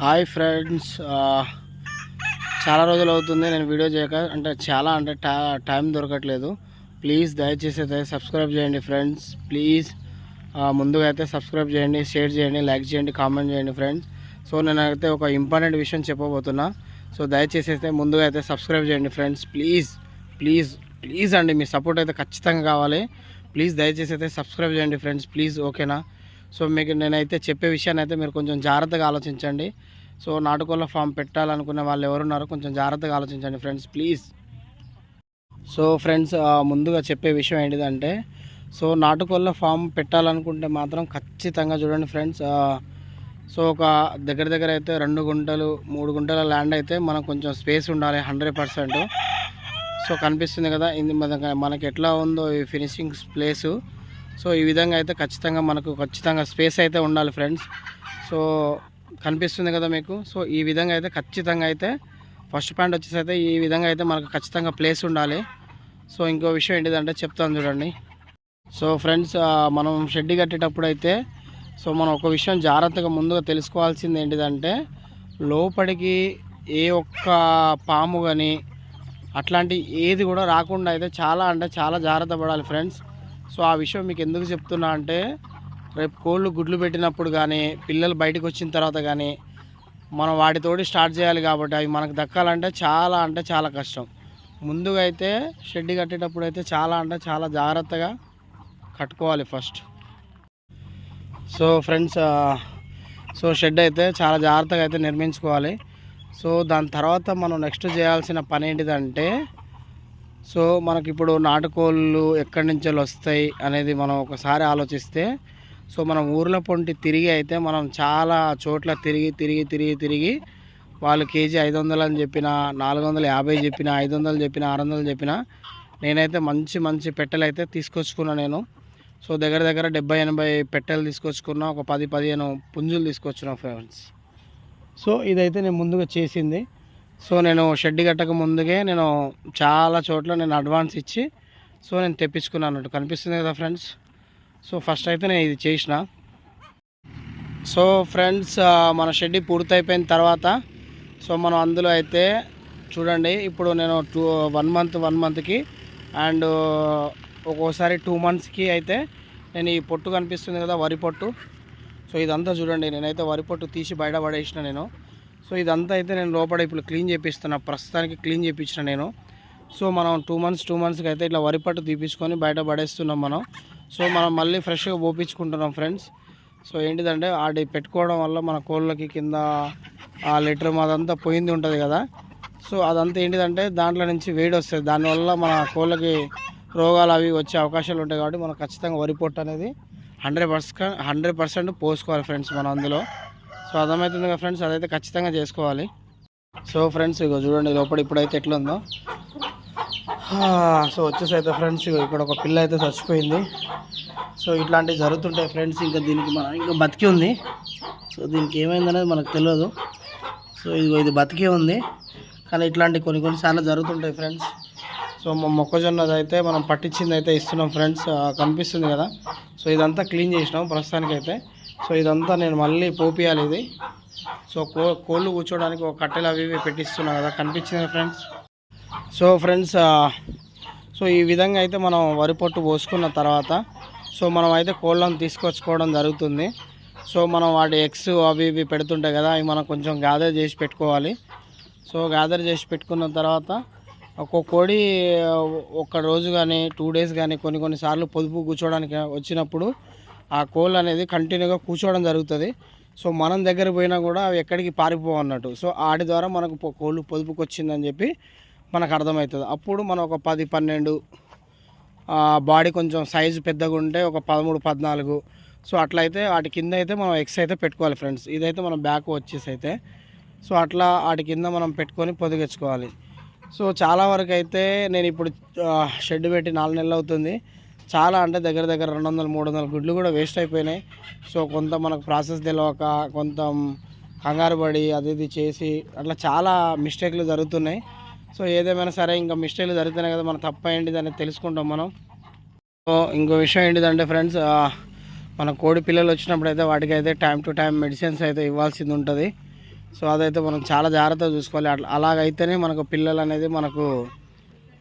Hi friends చాలా రోజులు అవుతుంది నేను వీడియో చేయక అంటే చాలా అంటే టైం దొరకట్లేదు. ప్లీజ్ దయచేసి అయితే సబ్స్క్రైబ్ చేయండి ఫ్రెండ్స్ ప్లీజ్. ముందుగా అయితే సబ్స్క్రైబ్ చేయండి షేర్ చేయండి లైక్ చేయండి కామెంట్ చేయండి ఫ్రెండ్స్. సో నేనైతే ఒక ఇంపార్టెంట్ విషయం చెప్పబోతున్నా. సో దయచేసి అయితే ముందుగా అయితే సబ్స్క్రైబ్ చేయండి ఫ్రెండ్స్ ప్లీజ్ ప్లీజ్ ప్లీజ్ అండి మీ సపోర్ట్ అయితే ఖచ్చితంగా కావాలి. ప్లీజ్ దయచేసి అయితే సబ్స్క్రైబ్ చేయండి ఫ్రెండ్స్ ప్లీజ్ ఓకేనా? సో మీకు నేనైతే చెప్పే విషయాన్ని అయితే మీరు కొంచెం జాగ్రత్తగా ఆలోచించండి. సో నాటుకోళ్ళ ఫామ్ పెట్టాలనుకునే వాళ్ళు ఎవరున్నారో కొంచెం జాగ్రత్తగా ఆలోచించండి ఫ్రెండ్స్ ప్లీజ్. సో ఫ్రెండ్స్ ముందుగా చెప్పే విషయం ఏంటిదంటే సో నాటుకోళ్ళ ఫామ్ పెట్టాలనుకుంటే మాత్రం ఖచ్చితంగా చూడండి ఫ్రెండ్స్ సో ఒక దగ్గర దగ్గర అయితే రెండు గుంటలు మూడు గుంటల ల్యాండ్ అయితే మనకు కొంచెం స్పేస్ ఉండాలి హండ్రెడ్ పర్సెంట్. సో కనిపిస్తుంది కదా ఇది మన- మనకి ఎట్లా ఉందో ఈ ఫినిషింగ్ ప్లేసు. సో ఈ విధంగా అయితే ఖచ్చితంగా మనకు ఖచ్చితంగా స్పేస్ అయితే ఉండాలి ఫ్రెండ్స్. సో కనిపిస్తుంది కదా మీకు. సో ఈ విధంగా అయితే ఖచ్చితంగా అయితే ఫస్ట్ పాయింట్ వచ్చేసి అయితే ఈ విధంగా అయితే మనకు ఖచ్చితంగా ప్లేస్ ఉండాలి. సో ఇంకో విషయం ఏంటిదంటే చెప్తాను చూడండి. సో ఫ్రెండ్స్ మనం షెడ్ కట్టేటప్పుడు అయితే సో మనం ఒక విషయం జాగ్రత్తగా ముందుగా తెలుసుకోవాల్సింది ఏంటిదంటే లోపలికి ఏ ఒక్క పాము కానీ అట్లాంటి ఏది కూడా రాకుండా అయితే చాలా అంటే చాలా జాగ్రత్త పడాలి ఫ్రెండ్స్. సో ఆ విషయం మీకు ఎందుకు చెప్తున్నా అంటే రేపు కోళ్ళు గుడ్లు పెట్టినప్పుడు కానీ పిల్లలు బయటకు వచ్చిన తర్వాత కానీ మనం వాటితోటి స్టార్ట్ చేయాలి కాబట్టి అవి మనకు దక్కాలంటే చాలా అంటే చాలా కష్టం. ముందుగా అయితే షెడ్ కట్టేటప్పుడు అయితే చాలా అంటే చాలా జాగ్రత్తగా కట్టుకోవాలి first. So friends so shed అయితే చాలా జాగ్రత్తగా అయితే నిర్మించుకోవాలి. సో దాని తర్వాత మనం నెక్స్ట్ చేయాల్సిన పని ఏంటిదంటే సో మనకి ఇప్పుడు నాటుకోళ్ళు ఎక్కడి నుంచి వస్తాయి అనేది మనం ఒకసారి ఆలోచిస్తే సో మనం ఊర్ల పొంటి తిరిగి అయితే మనం చాలా చోట్ల తిరిగి తిరిగి తిరిగి తిరిగి వాళ్ళు కేజీ ఐదు వందలు అని చెప్పిన నాలుగు వందల యాభై చెప్పిన ఐదు వందలు చెప్పిన ఆరు వందలు చెప్పిన నేనైతే మంచి మంచి పెట్టెలు అయితే తీసుకొచ్చుకున్నా నేను. సో దగ్గర దగ్గర డెబ్బై ఎనభై పెట్టెలు తీసుకొచ్చుకున్నా ఒక పది పదిహేను పుంజులు తీసుకొచ్చున్నా ఫ్రెండ్స్. సో ఇదైతే నేను ముందుగా చేసింది. సో నేను షెడ్ కట్టక ముందుగే నేను చాలా చోట్ల నేను అడ్వాన్స్ ఇచ్చి సో నేను తెప్పించుకున్నాను అన్నట్టు. కనిపిస్తుంది కదా ఫ్రెండ్స్? సో ఫస్ట్ అయితే నేను ఇది చేసిన. సో ఫ్రెండ్స్ మన షెడ్ పూర్తయిపోయిన తర్వాత సో మనం అందులో అయితే చూడండి ఇప్పుడు నేను టూ వన్ మంత్ వన్ మంత్కి అండ్ ఒక్కోసారి టూ మంత్స్కి అయితే నేను ఈ పొట్టు కనిపిస్తుంది కదా వరి పొట్టు. సో ఇదంతా చూడండి నేనైతే వరి పొట్టు తీసి బయట పడేసిన నేను. సో ఇదంతా అయితే నేను లోపల ఇప్పుడు క్లీన్ చేపిస్తున్నా. ప్రస్తుతానికి క్లీన్ చేయించిన నేను. సో మనం టూ మంత్స్ టూ మంత్స్కి అయితే ఇట్లా వరి పట్టు తీపించుకొని బయట పడేస్తున్నాం మనం. సో మనం మళ్ళీ ఫ్రెష్గా పోపించుకుంటున్నాం ఫ్రెండ్స్. సో ఏంటిదంటే ఆడి పెట్టుకోవడం వల్ల మన కోళ్ళకి కింద ఆ లీటర్ అదంతా పోయింది ఉంటుంది కదా. సో అదంతా ఏంటిదంటే దాంట్లో నుంచి వేడి వస్తుంది. దానివల్ల మన కోళ్ళకి రోగాలు అవి వచ్చే అవకాశాలు ఉంటాయి కాబట్టి మనం ఖచ్చితంగా వరి పొట్టు అనేది హండ్రెడ్ పర్సెంట్ హండ్రెడ్ పర్సెంట్ పోసుకోవాలి ఫ్రెండ్స్ మనం అందులో. సో అర్థమవుతుంది కదా ఫ్రెండ్స్ అదైతే ఖచ్చితంగా చేసుకోవాలి. సో ఫ్రెండ్స్ ఇగో చూడండి లోపల ఇప్పుడైతే ఎట్లుందో. సో వచ్చేసి అయితే ఫ్రెండ్స్ ఇగో ఇక్కడ ఒక పిల్ల అయితే చచ్చిపోయింది. సో ఇట్లాంటివి జరుగుతుంటాయి ఫ్రెండ్స్ ఇంకా దీనికి మన ఇంకా బతికి ఉంది. సో దీనికి ఏమైందనేది మనకు తెలియదు. సో ఇదిగో ఇది బతికే ఉంది. కానీ ఇట్లాంటి కొన్ని కొన్నిసార్లు జరుగుతుంటాయి ఫ్రెండ్స్. సో మా మొక్కజొన్నది అయితే మనం పట్టించింది అయితే ఇస్తున్నాం ఫ్రెండ్స్ కనిపిస్తుంది కదా. సో ఇదంతా క్లీన్ చేసినాం ప్రస్తుతానికి అయితే సో ఇదంతా నేను మళ్ళీ పోపియాలి ఇది. సో కో కోళ్ళు కూర్చోడానికి ఒక కట్టెలు అవి ఇవి పెట్టిస్తున్నా కదా కనిపించింది ఫ్రెండ్స్? సో ఫ్రెండ్స్ సో ఈ విధంగా అయితే మనం వరి పొట్టు పోసుకున్న తర్వాత సో మనం అయితే కోళ్ళను తీసుకొచ్చుకోవడం జరుగుతుంది. సో మనం వాటి ఎగ్స్ అవి ఇవి పెడుతుంటాయి కదా అవి మనం కొంచెం గ్యాదర్ చేసి పెట్టుకోవాలి. సో గ్యాదర్ చేసి పెట్టుకున్న తర్వాత ఒక్కొక్క కోడి ఒక్క రోజు కానీ టూ డేస్ కానీ కొన్ని కొన్నిసార్లు పొదుపు కూర్చోవడానికి వచ్చినప్పుడు ఆ కోళ్ళు అనేది కంటిన్యూగా కూర్చోవడం జరుగుతుంది. సో మనం దగ్గర పోయినా కూడా అవి ఎక్కడికి పారిపోవు అన్నట్టు. సో ఆడి ద్వారా మనకు కోళ్ళు పొదుపుకి వచ్చిందని చెప్పి మనకు అర్థమవుతుంది. అప్పుడు మనం ఒక పది పన్నెండు బాడీ కొంచెం సైజు పెద్దగా ఉంటే ఒక పదమూడు పద్నాలుగు. సో అట్లయితే వాటి కింద అయితే మనం ఎక్స్ అయితే పెట్టుకోవాలి ఫ్రెండ్స్. ఇదైతే మనం బ్యాక్ వచ్చేసి అయితే. సో అట్లా వాటి కింద మనం పెట్టుకొని పొదిగించుకోవాలి సో చాలా వరకు అయితే నేను ఇప్పుడు షెడ్ పెట్టి నాలుగు నెలలు అవుతుంది. చాలా అంటే దగ్గర దగ్గర రెండు వందలు మూడు వందల గుడ్లు కూడా వేస్ట్ అయిపోయినాయి. సో కొంత మనకు ప్రాసెస్ తెలియక కొంత కంగారు పడి అది ఇది చేసి అట్లా చాలా మిస్టేక్లు జరుగుతున్నాయి. సో ఏదేమైనా సరే ఇంకా మిస్టేక్లు జరుగుతున్నాయి కదా మనం తప్ప ఏంటిది అనేది తెలుసుకుంటాం మనం. సో ఇంకో విషయం ఏంటిదంటే ఫ్రెండ్స్ మన కోడి పిల్లలు వచ్చినప్పుడు అయితే వాటికి అయితే టైం టు టైం మెడిసిన్స్ అయితే ఇవ్వాల్సింది ఉంటుంది. సో అదైతే మనం చాలా జాగ్రత్తగా చూసుకోవాలి. అట్లా అలాగైతేనే మనకు పిల్లలు అనేది మనకు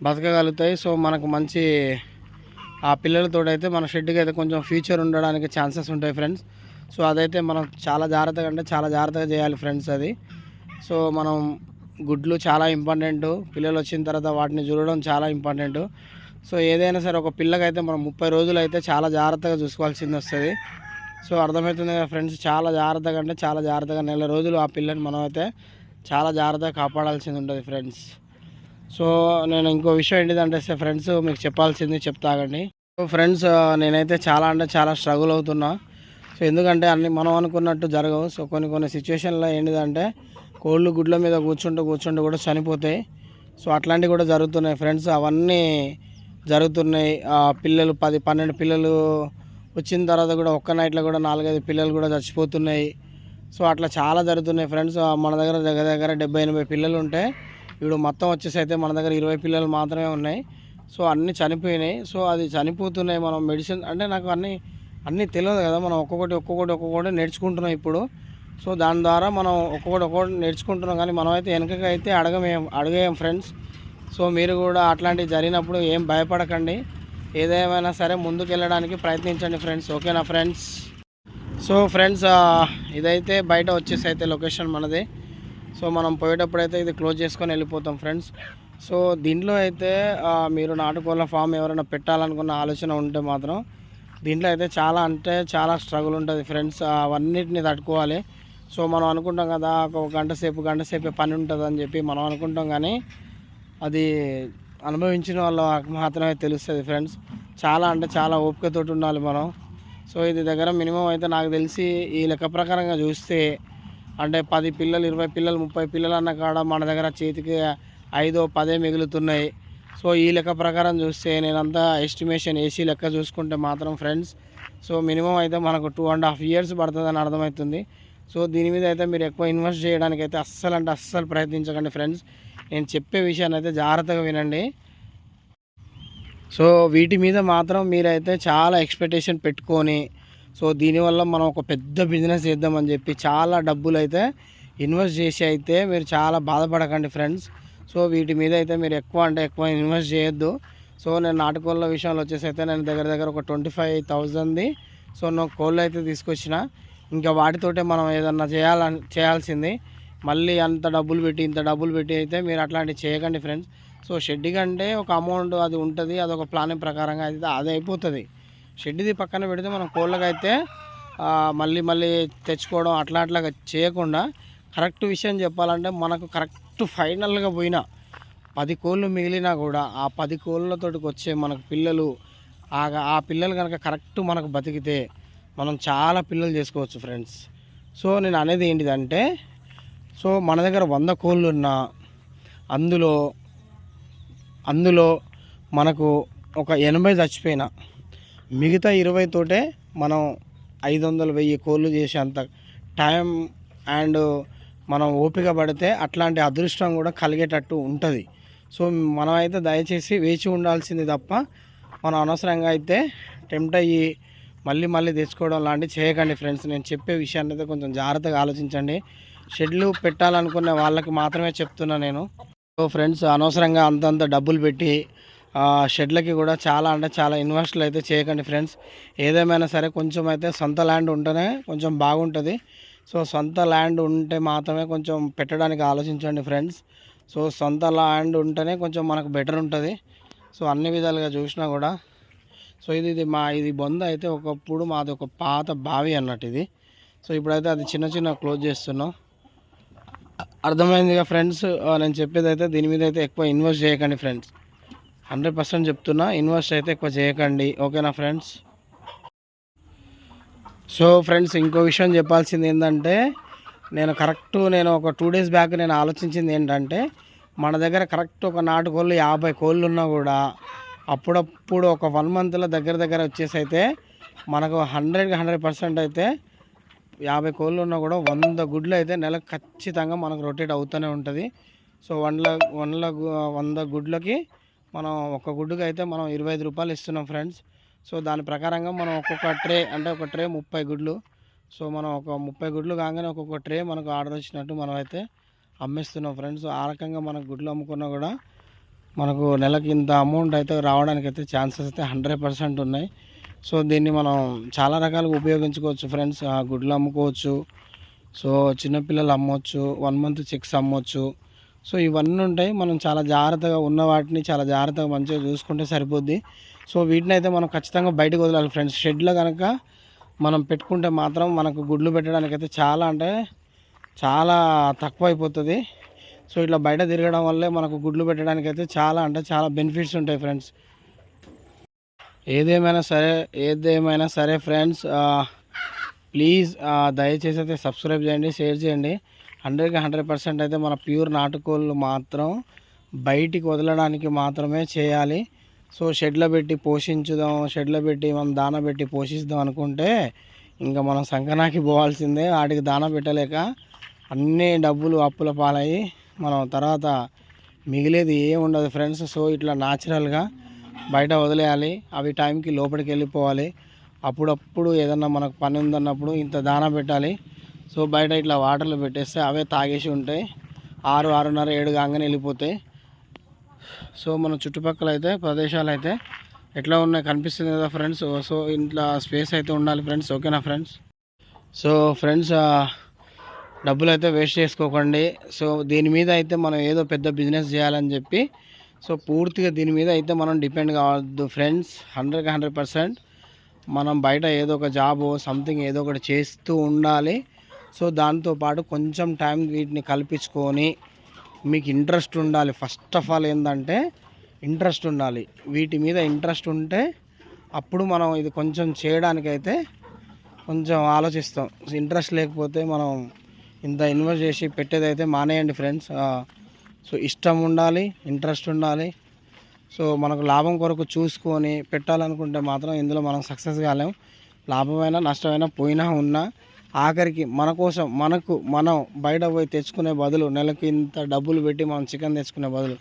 బతకగలుగుతాయి. సో మనకు మంచి ఆ పిల్లలతో అయితే మన షెడ్కి అయితే కొంచెం ఫ్యూచర్ ఉండడానికి ఛాన్సెస్ ఉంటాయి ఫ్రెండ్స్ సో అదైతే మనం చాలా జాగ్రత్తగా అంటే చాలా జాగ్రత్తగా చేయాలి ఫ్రెండ్స్ అది. సో మనం గుడ్లు చాలా ఇంపార్టెంట్ పిల్లలు వచ్చిన తర్వాత వాటిని చూడడం చాలా ఇంపార్టెంట్ సో ఏదైనా సరే ఒక పిల్లకైతే మనం ముప్పై రోజులు అయితే చాలా జాగ్రత్తగా చూసుకోవాల్సింది వస్తుంది. సో అర్థమవుతుంది కదా ఫ్రెండ్స్ చాలా జాగ్రత్తగా అంటే చాలా జాగ్రత్తగా నెల రోజులు ఆ పిల్లని మనం అయితే చాలా జాగ్రత్తగా కాపాడాల్సింది ఉంటుంది ఫ్రెండ్స్ సో నేను ఇంకో విషయం ఏంటిదంటే సార్ ఫ్రెండ్స్ మీకు చెప్పాల్సింది చెప్తాగండి సో ఫ్రెండ్స్ నేనైతే చాలా అంటే చాలా స్ట్రగుల్ అవుతున్నా. సో ఎందుకంటే అన్ని మనం అనుకున్నట్టు జరగవు. సో కొన్ని కొన్ని సిచ్యువేషన్లో ఏంటిదంటే కోళ్ళు గుడ్ల మీద కూర్చుంటూ కూర్చుంటూ కూడా చనిపోతాయి. సో అట్లాంటివి కూడా జరుగుతున్నాయి ఫ్రెండ్స్. అవన్నీ జరుగుతున్నాయి. పిల్లలు పది పన్నెండు పిల్లలు వచ్చిన తర్వాత కూడా ఒక్క నైట్లో కూడా నాలుగైదు పిల్లలు కూడా చచ్చిపోతున్నాయి. సో అట్లా చాలా జరుగుతున్నాయి ఫ్రెండ్స్. మన దగ్గర దగ్గర దగ్గర డెబ్బై ఎనభై పిల్లలు ఉంటే ఇప్పుడు మొత్తం వచ్చేసి అయితే మన దగ్గర ఇరవై పిల్లలు మాత్రమే ఉన్నాయి. సో అన్నీ చనిపోయినాయి. సో అది చనిపోతున్నాయి మనం మెడిసిన్ అంటే నాకు అన్నీ అన్నీ తెలియదు కదా. మనం ఒక్కొక్కటి ఒక్కొక్కటి ఒక్కొక్కటి నేర్చుకుంటున్నాం ఇప్పుడు. సో దాని ద్వారా మనం ఒక్కొక్కటి ఒక్కొక్కటి నేర్చుకుంటున్నాం. కానీ మనం అయితే వెనకకి అయితే అడగమేం అడగేయం ఫ్రెండ్స్ సో మీరు కూడా అట్లాంటివి జరిగినప్పుడు ఏం భయపడకండి. ఏదేమైనా సరే ముందుకు వెళ్ళడానికి ప్రయత్నించండి ఫ్రెండ్స్ ఓకేనా ఫ్రెండ్స్ సో ఫ్రెండ్స్ ఇదైతే బయట వచ్చేసి అయితే లొకేషన్ మనది. సో మనం పోయేటప్పుడైతే ఇది క్లోజ్ చేసుకొని వెళ్ళిపోతాం ఫ్రెండ్స్. సో దీంట్లో అయితే మీరు నాటుకోళ్ళ ఫామ్ ఎవరైనా పెట్టాలనుకున్న ఆలోచన ఉంటే మాత్రం దీంట్లో అయితే చాలా అంటే చాలా స్ట్రగుల్ ఉంటుంది ఫ్రెండ్స్. అవన్నిటిని తట్టుకోవాలి. సో మనం అనుకుంటాం కదా ఒక గంట సేపు గంట సేపే పని ఉంటుంది అని చెప్పి మనం అనుకుంటాం కానీ అది అనుభవించిన వాళ్ళు మాత్రమే తెలుస్తుంది ఫ్రెండ్స్. చాలా అంటే చాలా ఓపికతోటి ఉండాలి మనం. సో ఇది దగ్గర మినిమం అయితే నాకు తెలిసి ఈ లెక్క ప్రకారంగా చూస్తే అంటే పది పిల్లలు ఇరవై పిల్లలు ముప్పై పిల్లలు అన్న కాడ మన దగ్గర చేతికి ఐదో పదే మిగులుతున్నాయి. సో ఈ లెక్క ప్రకారం చూస్తే నేనంతా ఎస్టిమేషన్ ఏసీ లెక్క చూసుకుంటే మాత్రం ఫ్రెండ్స్ సో మినిమం అయితే మనకు టూ అండ్ హాఫ్ ఇయర్స్ పడుతుందని అర్థమవుతుంది. సో దీని మీద అయితే మీరు ఎక్కువ ఇన్వెస్ట్ చేయడానికి అయితే అస్సలు అంటే అస్సలు ప్రయత్నించకండి ఫ్రెండ్స్ నేను చెప్పే విషయాన్ని అయితే జాగ్రత్తగా వినండి. సో వీటి మీద మాత్రం మీరైతే చాలా ఎక్స్పెక్టేషన్ పెట్టుకొని సో దీనివల్ల మనం ఒక పెద్ద బిజినెస్ చేద్దామని చెప్పి చాలా డబ్బులు అయితే ఇన్వెస్ట్ చేసి అయితే మీరు చాలా బాధపడకండి ఫ్రెండ్స్. సో వీటి మీద అయితే మీరు ఎక్కువ అంటే ఎక్కువ ఇన్వెస్ట్ చేయొద్దు. సో నేను నాటుకోళ్ళ విషయంలో వచ్చేసి అయితే నేను దగ్గర దగ్గర ఒక ట్వంటీ ఫైవ్ థౌజండ్ది. సో నేను కోళ్ళు అయితే తీసుకొచ్చిన. ఇంకా వాటితోటే మనం ఏదన్నా చేయాలని చేయాల్సింది. మళ్ళీ అంత డబ్బులు పెట్టి ఇంత డబ్బులు పెట్టి అయితే మీరు అట్లాంటివి చేయకండి ఫ్రెండ్స్. సో షెడ్ కంటే ఒక అమౌంట్ అది ఉంటుంది. అది ఒక ప్లానింగ్ ప్రకారంగా అయితే అది అయిపోతుంది. షెడ్ది పక్కన పెడితే మనం కోళ్ళకైతే మళ్ళీ మళ్ళీ తెచ్చుకోవడం అట్లా అట్లాగా చేయకుండా కరెక్ట్ విషయం చెప్పాలంటే మనకు కరెక్ట్ ఫైనల్గా పోయినా పది కోళ్ళు మిగిలినా కూడా ఆ పది కోళ్ళతోటికి వచ్చే మనకు పిల్లలు ఆ ఆ పిల్లలు కనుక కరెక్ట్ మనకు బతికితే మనం చాలా పిల్లలు చేసుకోవచ్చు ఫ్రెండ్స్. సో నేను అనేది ఏంటిదంటే సో మన దగ్గర వంద కోళ్ళు ఉన్నా అందులో అందులో మనకు ఒక ఎనభై చచ్చిపోయినా మిగతా ఇరవై తోటే మనం ఐదు వందలు వెయ్యి కోళ్ళు చేసేంత టైం అండ్ మనం ఓపిక పడితే అట్లాంటి అదృష్టం కూడా కలిగేటట్టు ఉంటుంది. సో మనమైతే దయచేసి వేచి ఉండాల్సింది తప్ప మనం అనవసరంగా అయితే టెంప్ట్ అయ్యి మళ్ళీ మళ్ళీ తెచ్చుకోవడం లాంటివి చేయకండి ఫ్రెండ్స్. నేను చెప్పే విషయాన్ని అయితే కొంచెం జాగ్రత్తగా ఆలోచించండి. షెడ్లు పెట్టాలనుకునే వాళ్ళకి మాత్రమే చెప్తున్నా నేను. సో ఫ్రెండ్స్ అనవసరంగా అంతంత డబ్బులు పెట్టి షెడ్లకి కూడా చాలా అంటే చాలా ఇన్వెస్ట్లు అయితే చేయకండి ఫ్రెండ్స్. ఏదేమైనా సరే కొంచెం అయితే సొంత ల్యాండ్ ఉంటేనే కొంచెం బాగుంటుంది. సో సొంత ల్యాండ్ ఉంటే మాత్రమే కొంచెం పెట్టడానికి ఆలోచించండి ఫ్రెండ్స్. సో సొంత ల్యాండ్ ఉంటేనే కొంచెం మనకు బెటర్ ఉంటుంది. సో అన్ని విధాలుగా చూసినా కూడా. సో ఇది ఇది మా ఇది బొంద అయితే ఒకప్పుడు మాది ఒక పాత బావి అన్నట్టు ఇది. సో ఇప్పుడైతే అది చిన్న చిన్న క్లోజ్ చేస్తున్నాం. అర్థమైందిగా ఫ్రెండ్స్? నేను చెప్పేది అయితే దీని మీద అయితే ఎక్కువ ఇన్వెస్ట్ చేయకండి ఫ్రెండ్స్. హండ్రెడ్ పర్సెంట్ చెప్తున్నా ఇన్వెస్ట్ అయితే ఎక్కువ చేయకండి. ఓకేనా ఫ్రెండ్స్? సో ఫ్రెండ్స్ ఇంకో విషయం చెప్పాల్సింది ఏంటంటే నేను కరెక్ట్ నేను ఒక టూ డేస్ బ్యాక్ నేను ఆలోచించింది ఏంటంటే మన దగ్గర కరెక్ట్ ఒక నాటు కోళ్ళు యాభై కోళ్ళు ఉన్నా కూడా అప్పుడప్పుడు ఒక వన్ మంత్లో దగ్గర దగ్గర వచ్చేసి అయితే మనకు హండ్రెడ్కి హండ్రెడ్ పర్సెంట్ అయితే యాభై కోళ్ళు ఉన్నా కూడా వంద గుడ్లు అయితే నెలకు ఖచ్చితంగా మనకు రొటేట్ అవుతూనే ఉంటుంది. సో వందల వందల వంద గుడ్లకి మనం ఒక గుడ్డుకు అయితే మనం ఇరవై ఐదు రూపాయలు ఇస్తున్నాం ఫ్రెండ్స్. సో దాని ప్రకారంగా మనం ఒక్కొక్క ట్రే అంటే ఒక ట్రే ముప్పై గుడ్లు. సో మనం ఒక ముప్పై గుడ్లు కాగానే ఒక్కొక్క ట్రే మనకు ఆర్డర్ వచ్చినట్టు మనం అయితే అమ్మేస్తున్నాం ఫ్రెండ్స్. ఆ రకంగా మనకు గుడ్లు అమ్ముకున్నా కూడా మనకు నెలకి ఇంత అమౌంట్ అయితే రావడానికి అయితే ఛాన్సెస్ అయితే హండ్రెడ్ పర్సెంట్ ఉన్నాయి. సో దీన్ని మనం చాలా రకాలుగా ఉపయోగించుకోవచ్చు ఫ్రెండ్స్. గుడ్లు అమ్ముకోవచ్చు. సో చిన్నపిల్లలు అమ్మవచ్చు వన్ మంత్ చెక్స్ అమ్మవచ్చు సో ఇవన్నీ ఉంటాయి. మనం చాలా జాగ్రత్తగా ఉన్న వాటిని చాలా జాగ్రత్తగా మంచిగా చూసుకుంటే సరిపోద్ది. సో వీటిని అయితే మనం ఖచ్చితంగా బయటకు వదలాలి ఫ్రెండ్స్. షెడ్లో కనుక మనం పెట్టుకుంటే మాత్రం మనకు గుడ్లు పెట్టడానికి అయితే చాలా అంటే చాలా తక్కువ అయిపోతుంది సో ఇట్లా బయట తిరగడం వల్లే మనకు గుడ్లు పెట్టడానికి అయితే చాలా అంటే చాలా బెనిఫిట్స్ ఉంటాయి ఫ్రెండ్స్. ఏదేమైనా సరే ఏదేమైనా సరే ఫ్రెండ్స్ ప్లీజ్ దయచేసి అయితే సబ్స్క్రైబ్ చేయండి షేర్ చేయండి. హండ్రెడ్కి హండ్రెడ్ పర్సెంట్ అయితే మన ప్యూర్ నాటుకోళ్ళు మాత్రం బయటికి వదలడానికి మాత్రమే చేయాలి. సో షెడ్లో పెట్టి పోషించుదాం షెడ్లో పెట్టి మనం దాన పెట్టి పోషిస్తాం అనుకుంటే ఇంకా మనం సంకనాకి పోవాల్సిందే. వాటికి దాన పెట్టలేక అన్ని డబ్బులు అప్పుల పాలయ్యి మనం తర్వాత మిగిలేది ఏం ఉండదు ఫ్రెండ్స్. సో ఇట్లా న్యాచురల్గా బయట వదిలేయాలి. అవి టైంకి లోపలికి వెళ్ళిపోవాలి. అప్పుడప్పుడు ఏదన్నా మనకు పని ఉందన్నప్పుడు ఇంత దాన పెట్టాలి. సో బయట ఇట్లా వాటర్లో పెట్టేస్తే అవే తాగేసి ఉంటాయి. ఆరు ఆరున్నర ఏడు కాగానే వెళ్ళిపోతాయి. సో మన చుట్టుపక్కల అయితే ప్రదేశాలు అయితే ఎట్లా ఉన్నాయి కనిపిస్తుంది కదా ఫ్రెండ్స్. సో ఇంట్లో స్పేస్ అయితే ఉండాలి ఫ్రెండ్స్ ఓకేనా ఫ్రెండ్స్? సో ఫ్రెండ్స్ డబ్బులు అయితే వేస్ట్ చేసుకోకండి. సో దీని మీద అయితే మనం ఏదో పెద్ద బిజినెస్ చేయాలని చెప్పి సో పూర్తిగా దీని మీద అయితే మనం డిపెండ్ కావద్దు ఫ్రెండ్స్. హండ్రెడ్కి హండ్రెడ్ పర్సెంట్ మనం బయట ఏదో ఒక జాబ్ సంథింగ్ ఏదో ఒకటి చేస్తూ ఉండాలి. సో దాంతోపాటు కొంచెం టైం వీటిని కల్పించుకొని మీకు ఇంట్రెస్ట్ ఉండాలి. ఫస్ట్ ఆఫ్ ఆల్ ఏంటంటే ఇంట్రెస్ట్ ఉండాలి. వీటి మీద ఇంట్రెస్ట్ ఉంటే అప్పుడు మనం ఇది కొంచెం చేయడానికైతే కొంచెం ఆలోచిస్తాం. ఇంట్రెస్ట్ లేకపోతే మనం ఇంత ఇన్వెస్ట్ చేసి పెట్టేదైతే మానేయండి ఫ్రెండ్స్. సో ఇష్టం ఉండాలి ఇంట్రెస్ట్ ఉండాలి. సో మనకు లాభం కొరకు చూసుకొని పెట్టాలనుకుంటే మాత్రం ఇందులో మనం సక్సెస్ కాలేం. లాభమైనా నష్టమైనా పోయినా ఉన్నా ఆఖరికి మన కోసం మనకు మనం బయట పోయి తెచ్చుకునే బదులు నెలకు ఇంత డబ్బులు పెట్టి మనం చికెన్ తెచ్చుకునే బదులు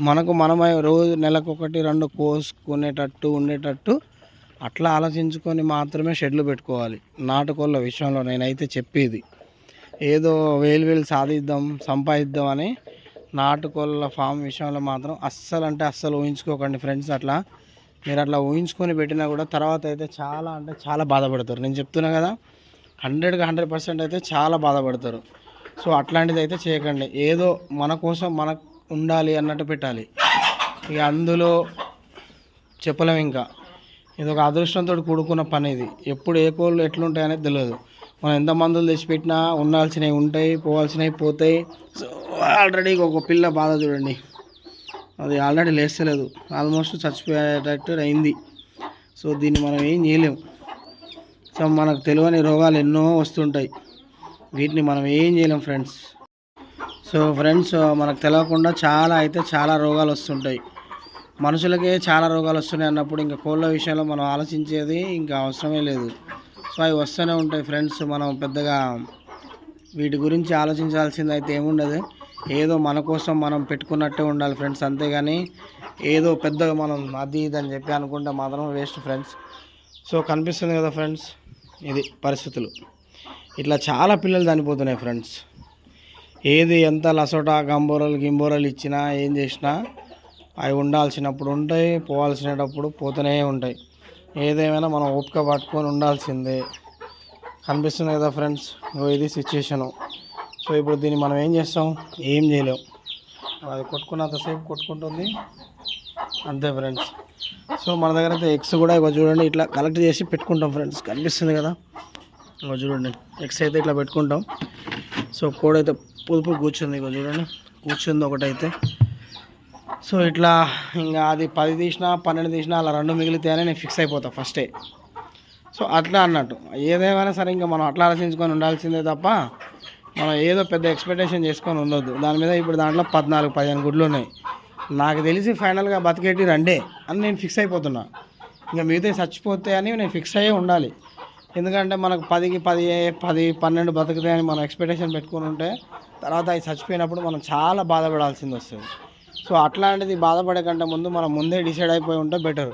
మనకు మనమై రోజు నెలకు ఒకటి రెండు కోసుకునేటట్టు ఉండేటట్టు అట్లా ఆలోచించుకొని మాత్రమే షెడ్లు పెట్టుకోవాలి. నాటుకోళ్ళ విషయంలో నేనైతే చెప్పేది. ఏదో వేలు వేలు సాధిద్దాం సంపాదిద్దాం అని నాటుకోళ్ళ ఫామ్ విషయంలో మాత్రం అస్సలు అంటే అస్సలు ఊహించుకోకండి ఫ్రెండ్స్ అట్లా. మీరు అట్లా ఊహించుకొని పెట్టినా కూడా తర్వాత అయితే చాలా అంటే చాలా బాధపడతారు. నేను చెప్తున్నా కదా హండ్రెడ్కి హండ్రెడ్ పర్సెంట్ అయితే చాలా బాధపడతారు. సో అట్లాంటిది అయితే చేయకండి. ఏదో మన కోసం మనకు ఉండాలి అన్నట్టు పెట్టాలి. ఇక అందులో చెప్పలేము ఇంకా. ఇది ఒక అదృష్టంతో కూడుకున్న పని ఇది. ఎప్పుడు ఏ కోళ్ళు ఎట్లుంటాయనేది తెలియదు. మనం ఎంత మందులు తెచ్చిపెట్టినా ఉండాల్సినవి ఉంటాయి పోవాల్సినవి పోతాయి. సో ఆల్రెడీ ఒక పిల్ల బాధ చూడండి. అది ఆల్రెడీ లేస్తలేదు. ఆల్మోస్ట్ చచ్చిపోయేటట్టు అయింది. సో దీన్ని మనం ఏం చేయలేము సో మనకు తెలియని రోగాలు ఎన్నో వస్తుంటాయి. వీటిని మనం ఏం చేయలేం ఫ్రెండ్స్ సో ఫ్రెండ్స్ మనకు తెలియకుండా చాలా అయితే చాలా రోగాలు వస్తుంటాయి. మనుషులకే చాలా రోగాలు వస్తున్నాయి అన్నప్పుడు ఇంకా కోళ్ళ విషయంలో మనం ఆలోచించేది ఇంకా అవసరమే లేదు. సో అవి వస్తూనే ఉంటాయి ఫ్రెండ్స్ మనం పెద్దగా వీటి గురించి ఆలోచించాల్సింది అయితే ఏముండదు. ఏదో మన కోసం మనం పెట్టుకున్నట్టే ఉండాలి ఫ్రెండ్స్ అంతేగాని ఏదో పెద్దగా మనం అది ఇది అని చెప్పి అనుకుంటే మాత్రం వేస్ట్ ఫ్రెండ్స్ సో కనిపిస్తుంది కదా ఫ్రెండ్స్ ఇది పరిస్థితులు. ఇట్లా చాలా పిల్లలు చనిపోతున్నాయి ఫ్రెండ్స్. ఏది ఎంత లసోటా గంబోరలు గింబోరలు ఇచ్చినా ఏం చేసినా అవి ఉండాల్సినప్పుడు ఉంటాయి పోవాల్సినప్పుడు పోతూనే ఉంటాయి. ఏదేమైనా మనం ఓపిక పట్టుకొని ఉండాల్సిందే. కనిపిస్తుంది కదా ఫ్రెండ్స్ ఇది సిచ్యుయేషను సో ఇప్పుడు దీన్ని మనం ఏం చేస్తాం? ఏం చేయలేం. అది కొట్టుకున్నంతసేపు కొట్టుకుంటుంది. అంతే ఫ్రెండ్స్ సో మన దగ్గర అయితే ఎగ్స్ కూడా ఇగో చూడండి ఇట్లా కలెక్ట్ చేసి పెట్టుకుంటాం ఫ్రెండ్స్ కనిపిస్తుంది కదా? ఇగో చూడండి ఎగ్స్ అయితే ఇట్లా పెట్టుకుంటాం. సో కోడైతే పులుపు కూర్చుంది ఇగో చూడండి. కూర్చుంది ఒకటైతే. సో ఇట్లా ఇంకా అది పది తీసినా పన్నెండు తీసినా అలా రెండు మిగిలితే నేను ఫిక్స్ అయిపోతా ఫస్టే సో అట్లా అన్నట్టు. ఏదేమైనా సరే ఇంకా మనం అట్లా ఆలోచించుకొని ఉండాల్సిందే తప్ప మనం ఏదో పెద్ద ఎక్స్పెక్టేషన్ చేసుకొని ఉండొద్దు. దాని మీద ఇప్పుడు దాంట్లో పద్నాలుగు పదిహేను గుడ్లు ఉన్నాయి. నాకు తెలిసి ఫైనల్గా బతికేటి రెండే అని నేను ఫిక్స్ అయిపోతున్నా. ఇంకా మిగతా చచ్చిపోతే అని నేను ఫిక్స్ అయ్యే ఉండాలి. ఎందుకంటే మనకు పదికి పది పది పన్నెండు బతుకుతాయని మనం ఎక్స్పెక్టేషన్ పెట్టుకుని ఉంటే తర్వాత అవి చచ్చిపోయినప్పుడు మనం చాలా బాధపడాల్సింది వస్తుంది. సో అట్లాంటిది బాధపడే కంటే ముందు మనం ముందే డిసైడ్ అయిపోయి ఉంటే బెటర్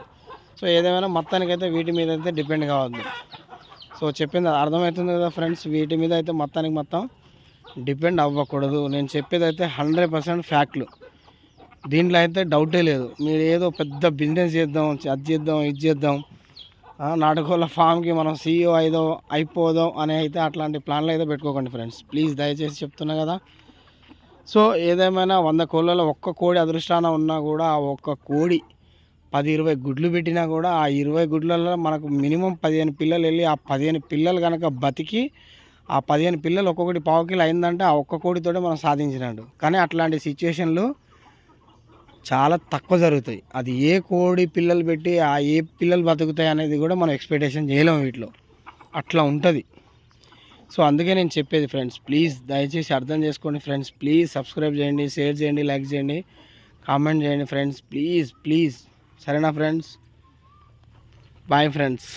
సో ఏదేమైనా మొత్తానికైతే వీటి మీద అయితే డిపెండ్ కావద్దు. సో చెప్పింది అర్థమవుతుంది కదా ఫ్రెండ్స్ వీటి మీద అయితే మొత్తానికి మొత్తం. డిపెండ్ అవ్వకూడదు. నేను చెప్పేది అయితే హండ్రెడ్ పర్సెంట్ ఫ్యాక్ట్లు. దీంట్లో అయితే డౌటే లేదు. మీరు ఏదో పెద్ద బిజినెస్ చేద్దాం అది చేద్దాం ఇది చేద్దాం. నాటకోళ్ళ ఫామ్కి మనం సీఈఓ అయిదో అయిపోదాం అని అయితే అట్లాంటి ప్లాన్లు అయితే పెట్టుకోకండి ఫ్రెండ్స్. ప్లీజ్ దయచేసి చెప్తున్నా కదా. సో ఏదేమైనా వంద కోళ్ళలో ఒక్క కోడి అదృష్టాన ఉన్నా కూడా ఆ ఒక్క కోడి పది ఇరవై గుడ్లు పెట్టినా కూడా ఆ ఇరవై గుడ్లలో మనకు మినిమం పదిహేను పిల్లలు వెళ్ళి ఆ పదిహేను పిల్లలు కనుక బతికి ఆ పదిహేను పిల్లలు ఒక్కొక్కటి పావు కిలో అయిందంటే ఆ ఒక్క కోడితోటే మనం సాధించినట్టు కానీ అట్లాంటి సిచ్యువేషన్లు చాలా తక్కువ జరుగుతాయి. అది ఏ కోడి పిల్లలు పెట్టి ఆ ఏ పిల్లలు బతుకుతాయి అనేది కూడా మనం ఎక్స్పెక్టేషన్ చేయలేము వీటిలో. అట్లా ఉంటుంది. సో అందుకే నేను చెప్పేది ఫ్రెండ్స్ ప్లీజ్ దయచేసి అర్థం చేసుకోండి ఫ్రెండ్స్ ప్లీజ్ సబ్స్క్రైబ్ చేయండి షేర్ చేయండి లైక్ చేయండి కామెంట్ చేయండి ఫ్రెండ్స్ ప్లీజ్ ప్లీజ్ సరేనా ఫ్రెండ్స్ బాయ్ ఫ్రెండ్స్